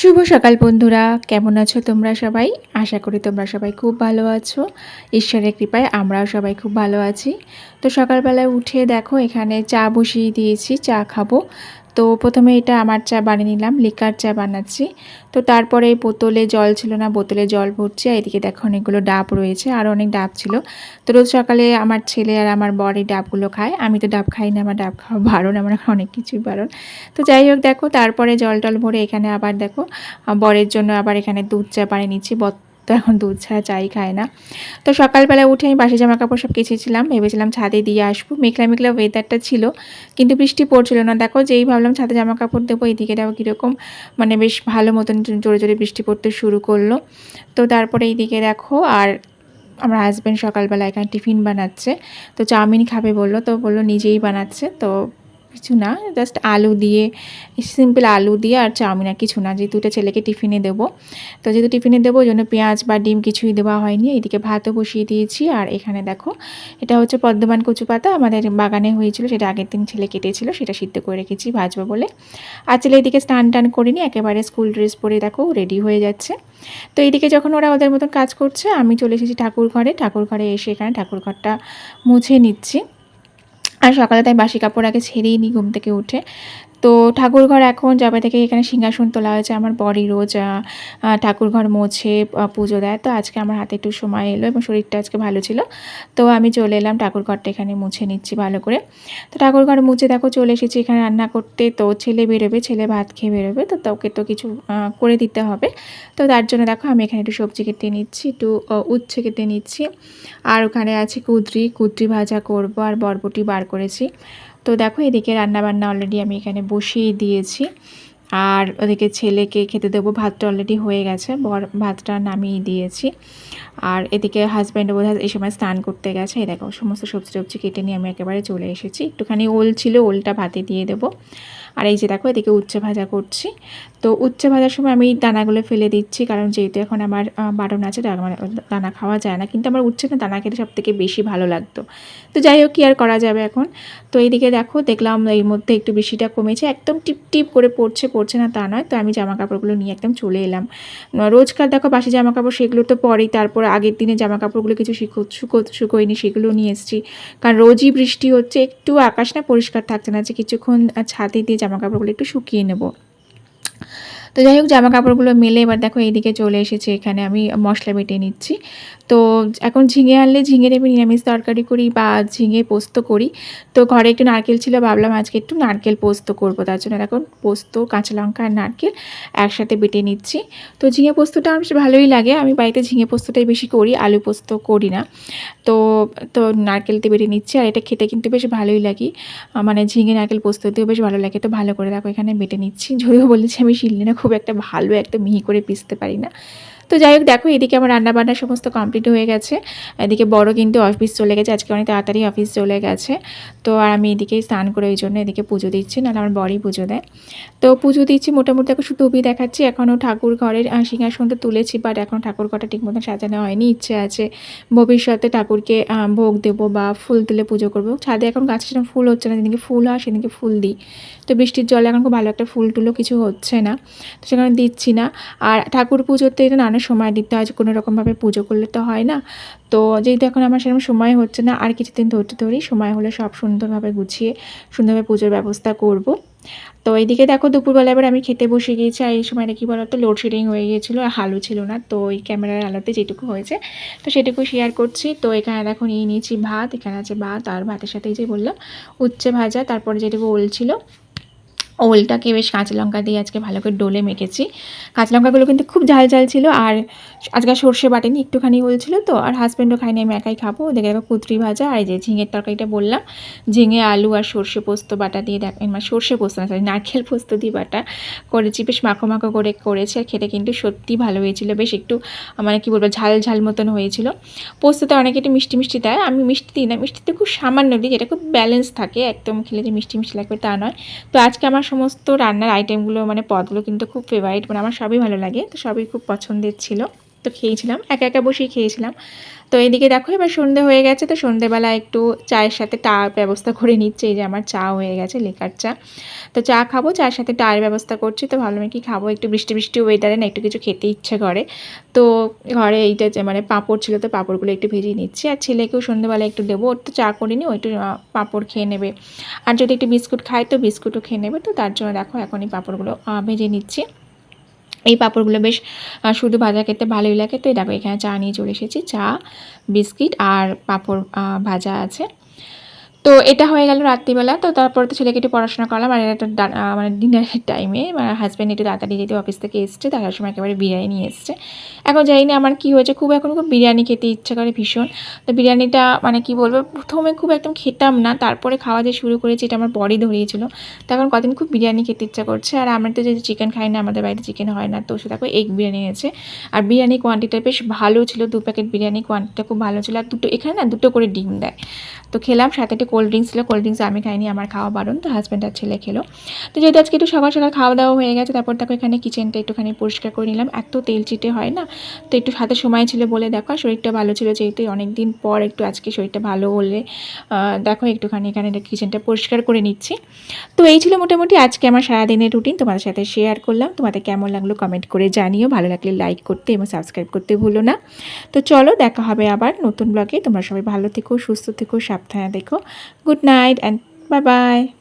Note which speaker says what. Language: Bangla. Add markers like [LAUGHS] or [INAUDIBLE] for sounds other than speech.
Speaker 1: শুভ সকাল বন্ধুরা, কেমন আছো তোমরা সবাই? আশা করি তোমরা সবাই খুব ভালো আছো। ঈশ্বরের কৃপায় আমরাও সবাই খুব ভালো আছি। তো সকালবেলায় উঠে দেখো, এখানে চা বসিয়ে দিয়েছি, চা খাব। তো প্রথমে এটা আমার চা বানিয়ে নিলাম, লিকার চা বানাচ্ছি। তো তারপরে বোতলে জল ছিল না, বোতলে জল ভরছি, আর এদিকে দেখো অনেকগুলো ডাব রয়েছে, আর অনেক ডাব ছিল। তো রোজ সকালে আমার ছেলে আর আমার বর এই ডাবগুলো খায়, আমি তো ডাব খাই না, আমার ডাব খাওয়া বারণ, আমার [LAUGHS] অনেক কিছুই বারণ। তো যাই হোক দেখো, তারপরে জল টল ভরে এখানে আবার দেখো বরের জন্য আবার এখানে দুধ চা বানিয়ে নিচ্ছি তো এখন দুধ ছাড়া চাই খায় না। তো সকালবেলা উঠে আমি বাসি জামা কাপড় সব কেচেছিলাম, ভেবেছিলাম ছাদে দিয়ে আসব। মেঘলা মেঘলা ওয়েদারটা ছিল, কিন্তু বৃষ্টি পড়ছিল না। দেখো যেই ভাবলাম ছাদে জামা কাপড় দেবো এইদিকে দেখো কীরকম মানে বেশ ভালো মতন জোরে জোরে বৃষ্টি পড়তে শুরু করল। তো তারপরে এইদিকে দেখো, আর আমার হাজব্যান্ড সকালবেলা এখানে টিফিন বানাচ্ছে। তো চাউমিন খাবে বলল, তো বলল নিজেই বানাচ্ছে। তো কিছু না জাস্ট আলু দিয়ে সিম্পল আলু দিয়ে আর চাউমিন আর কিছু না। যেহেতু ছেলেকে টিফিনে দেবো, তো যেহেতু টিফিনে দেবো, ওই জন্য পেঁয়াজ বা ডিম কিছুই দেওয়া হয়নি। এদিকে ভাতও বসিয়ে দিয়েছি আর এখানে দেখো, এটা হচ্ছে পদ্মবান কচু পাতা। আমাদের বাগানে হয়েছিল, সেটা আগের দিন ছেলে কেটেছিল, সেটা সিদ্ধ করে রেখেছি ভাজবো বলে। আর ছেলে এদিকে স্নান টান করিনি, একেবারে স্কুল ড্রেস পরে দেখো রেডি হয়ে যাচ্ছে। তো এইদিকে যখন ওরা ওদের মতন কাজ করছে, আমি চলে এসেছি ঠাকুর ঘরে ঠাকুর ঘরে এসে এখানে ঠাকুর ঘরটা মুছে নিচ্ছি। আর সকালে তাই বাসি কাপড় আগে ছেড়েই নিই ঘুম থেকে উঠে। তো ঠাকুরঘর এখন যাবে থেকে এখানে সিংহাসন তোলা হয়েছে, আমার বড়ি রোজ ঠাকুরঘর মোছে পুজো দেয়। তো আজকে আমার হাতে একটু সময় এলো এবং শরীরটা আজকে ভালো ছিল। তো আমি চলে এলাম ঠাকুরঘরটা এখানে মুছে নিচ্ছি ভালো করে। তো ঠাকুরঘর মুছে দেখো চলে এসেছি এখানে রান্না করতে। তো ছেলে বেরোবে, ছেলে ভাত খেয়ে বেরোবে। তো তোকে তো কিছু করে দিতে হবে। তো তার জন্য দেখো আমি এখানে একটু সবজি কেটে নিচ্ছি, একটু উচ্ছে কেটে নিচ্ছি। আর ওখানে আছে কুদ্রি কুদ্রি ভাজা করব, আর বরবটি বার করেছি। তো দেখো, এদিকে রান্নাবান্না অলরেডি আমি এখানে বসিয়ে দিয়েছি। আর ওদিকে ছেলেকে খেতে দেবো, ভাতটা অলরেডি হয়ে গেছে, বর ভাতটা নামিয়ে দিয়েছি। আর এদিকে হাজব্যান্ড বোধ হয় এই সময় স্নান করতে গেছে। এই দেখো, সমস্ত সবজি টবজি কেটে নিয়ে আমি একেবারে চলে এসেছি। একটুখানি ওল ছিল, ওলটা ভাতে দিয়ে দেবো। আর এই যে দেখো, এদিকে উচ্ছে ভাজা করছি। তো উচ্ছে ভাজার সময় আমি দানাগুলো ফেলে দিচ্ছি, কারণ যেহেতু এখন আমার বারণ আছে, দানা খাওয়া যায় না। কিন্তু আমার উচ্ছে না দানা খেতে সব থেকে বেশি ভালো লাগতো। তো যাই হোক, কি আর করা যাবে এখন? তো এইদিকে দেখো, দেখলাম এর মধ্যে একটু বেশিটা কমেছে। একদম টিপ টিপ করে পড়ছে পড়ছে না তা নয়। তো আমি জামা কাপড়গুলো নিয়ে একদম চলে এলাম। রোজকার দেখো, বাসি জামা কাপড় সেগুলো তো পরেই। তারপর আগের দিনে জামা কাপড়গুলো কিছু শুকো শুকো, শুকোয়নি, সেগুলো নিয়ে এসেছি। কারণ রোজই বৃষ্টি হচ্ছে, একটু আকাশ না পরিষ্কার থাকছে না যে কিছুক্ষণ ছাদে দিয়ে জামা কাপড়গুলো একটু শুকিয়ে নেব। তো যাই হোক জামা কাপড়গুলো মেলে এবার দেখো এইদিকে চলে এসেছে এখানে। আমি মশলা বেটে নিচ্ছি। তো এখন ঝিঙে আনলে ঝিঙে আমি নিরামিষ তরকারি করি বা ঝিঙে পোস্ত করি। তো ঘরে একটু নারকেল ছিল, ভাবলাম আজকে একটু নারকেল পোস্ত করব। তার জন্য এখন পোস্ত, কাঁচা লঙ্কা আর নারকেল একসাথে বেটে নিচ্ছি। তো ঝিঙে পোস্তটা আমার ভালোই লাগে। আমি বাড়িতে ঝিঙে পোস্তটাই বেশি করি, আলু পোস্ত করি না। তো তো নারকেলতে বেটে নিচ্ছি আর এটা খেতে কিন্তু বেশ ভালোই লাগে। মানে ঝিঙে, নারকেল পোস্ত দিয়েও বেশ ভালো লাগে। তো ভালো করে দেখো এখানে বেটে নিচ্ছি। যদিও বলেছি আমি শিললে না খুব একটা ভালো একটা মিহি করে পিসতে পারি না। তো যাই হোক, দেখো, এদিকে আমার রান্নাবান্না সমস্ত কমপ্লিট হয়ে গেছে। এদিকে বড় কিন্তু অফিস চলে গেছে। আজকে অনেক তাড়াতাড়ি অফিস চলে গেছে। তো আর আমি এদিকে স্নান করে ওই জন্য এদিকে পুজো দিচ্ছি, নাহলে আমার বড়ই পুজো দেয়। তো পুজো দিচ্ছি মোটামুটি, দেখো, শুধু দেখাচ্ছি। এখনও ঠাকুর ঘরের সিংহাসন তো তুলেছি বাট এখন ঠাকুর ঘরটা ঠিক মতন সাজানো হয়নি, ইচ্ছে আছে। ভবিষ্যতে ঠাকুরকে ভোগ দেবো বা ফুল তুলে পুজো করব। ছাদে এখন গাছের সেরকম ফুল হচ্ছে না। যেদিকে ফুল হয় সেদিকে ফুল দিই। তো বৃষ্টির জলে এখন খুব ভালো একটা ফুল টুলো কিছু হচ্ছে না। তো সেখানে দিচ্ছি না। আর ঠাকুর পুজোতে তো নানা সময় দিতে হয় কোনো রকমভাবে পুজো করলে তো হয় না। তো যেহেতু এখন আমার সেরকম সময় হচ্ছে না, আর কিছুদিন ধরতে ধরি সময় হলে সব সুন্দরভাবে গুছিয়ে সুন্দরভাবে পুজোর ব্যবস্থা করব। তো এইদিকে দেখো দুপুরবেলা এবার আমি খেতে বসে গিয়েছি, আর এই সময়টা কী বলতো লোডশেডিং হয়ে গিয়েছিল, আর হালু ছিল না। তো ওই ক্যামেরার আলোতে যেটুকু হয়েছে, তো সেটুকু শেয়ার করছি। তো এখানে দেখো নিয়ে নিয়েছি ভাত, এখানে আছে ভাত আর ভাতের সাথেই যে বললাম উচ্ছে ভাজা, তারপরে যেটুকু ওল ছিল ওলটাকে বেশ কাঁচা লঙ্কা দিয়ে আজকে ভালো করে ডোলে মেখেছি। কাঁচা লঙ্কাগুলো কিন্তু খুব ঝাল ঝাল ছিল আর আজকে সর্ষে বাটেনি, একটুখানি ওল ছিল তো, আর হাজব্যান্ডও খাইনি আমি একাই খাব। দেখে দেখো কুতরি ভাজা আর এই যে ঝিঙের তরকারিটা বললাম। ঝিঙে, আলু আর সর্ষে পোস্ত বাটা দিয়ে দেখ মানে সর্ষে পোস্ত না নারকেল পোস্ত দিয়ে বাটা করেছি। বেশ মাখো মাখো করে করেছি আর খেতে কিন্তু সত্যি ভালো হয়েছিল। বেশ একটু মানে কী বলব, ঝাল ঝাল মতন হয়েছিল। পোস্ততে অনেকে একটু মিষ্টি মিষ্টি দেয়, আমি মিষ্টি দিই না। মিষ্টিতে খুব সামান্য দিই যেটা খুব ব্যালেন্স থাকে, একদম খেলে যে মিষ্টি মিষ্টি লাগবে তা নয়। তো আজকে আমার সমস্ত রান্নার আইটেমগুলো মানে পদগুলো কিন্তু খুব ফেভারিট মানে আমার সবই ভালো লাগে, তো সবই খুব পছন্দের ছিল। তো খেয়েছিলাম, একা একা বসেই খেয়েছিলাম। তো এদিকে দেখো এবার সন্ধে হয়ে গেছে, তো সন্ধেবেলা একটু চায়ের সাথে টা ব্যবস্থা করে নিচ্ছে, এই যে আমার চা হয়ে গেছে, লেকার চা। তো চা খাব, চায়ের সাথে টায়ের ব্যবস্থা করছি, তো ভাবলাম কি খাব, একটু বৃষ্টি বৃষ্টি ওয়েদারে না একটু কিছু খেতে ইচ্ছে করে। তো ঘরে এইটা যে মানে পাঁপড় ছিল, তো পাঁপড়গুলো একটু ভেজিয়ে নিচ্ছি, আর ছেলেকেও সন্ধ্যেবেলা একটু দেবো, ওর তো চা করিনি, ও একটু পাঁপড় খেয়ে নেবে। আর যদি একটু বিস্কুট খায়, তো বিস্কুটও খেয়ে নেবে, তো তার জন্য দেখো এখন এই পাঁপড়গুলো ভেজে নিচ্ছি। এই পাঁপড়গুলো বেশ শুধু ভাজা খেতে ভালোই লাগে। তো দেখো, এখানে চা নিয়ে চলে এসেছি। চা, বিস্কিট আর পাঁপড় ভাজা আছে। তো এটা হয়ে গেল রাত্রিবেলা। তো তারপর তো ছেলেকে একটু পড়াশোনা করলাম আর এটা মানে ডিনারের টাইমে মানে হাজব্যান্ড একটু তাড়াতাড়ি যেতে অফিস থেকে এসছে তার সময় একেবারে বিরিয়ানি নিয়ে এসছে। এখন জানি না আমার কী হয়েছে, খুব এখন খুব বিরিয়ানি খেতে ইচ্ছা করে ভীষণ। তো বিরিয়ানিটা মানে কি বলব, প্রথমে খুব একদম খেতাম না, তারপরে খাওয়া যে শুরু করেছি, এটা আমার বডি ধরিয়েছিল। তো এখন কদিন খুব বিরিয়ানি খেতে ইচ্ছা করছে। আর আমরা তো যেহেতু চিকেন খাই না, আমাদের বাড়িতে চিকেন হয় না, তো সে দেখো এগ বিরিয়ানি এনেছে। আর বিরিয়ানি কোয়ান্টিটিটা বেশ ভালো ছিল, দু প্যাকেট বিরিয়ানি কোয়ান্টিটিটা খুব ভালো ছিল। আর দুটো, এখানে না দুটো করে ডিম দেয়। তো খেলাম, সাথে কোল্ড ড্রিঙ্কস ছিল কোল্ড ড্রিঙ্কস আমি খাইনি, আমার খাওয়া বারণ, তো হাজব্যান্ড আর ছেলে খেলো। তো যেহেতু আজকে একটু সকাল সকাল খাওয়া দাওয়া হয়ে গেছে, তারপর দেখো এখানে কিচেনটা একটুখানি পরিষ্কার করে নিলাম। এত তেল চিটে হয় না, তো একটু হাতে সময় ছিল বলে দেখো শরীরটা ভালো ছিল যেহেতু অনেক দিন পর একটু আজকে শরীরটা ভালো হলে দেখো একটুখানি এখানে কিচেনটা পরিষ্কার করে নিচ্ছি। তো এই ছিল মোটামুটি আজকে আমার সারাদিনের রুটিন তোমাদের সাথে শেয়ার করলাম। তোমাদের কেমন লাগল কমেন্ট করে জানিও, ভালো লাগলে লাইক করতে এবং সাবস্ক্রাইব করতে ভুলো না। তো চলো, দেখা হবে আবার নতুন ব্লগে তোমরা সবাই ভালো থেকো, সুস্থ থেকো, সাবধানে দেখো Good night and bye bye.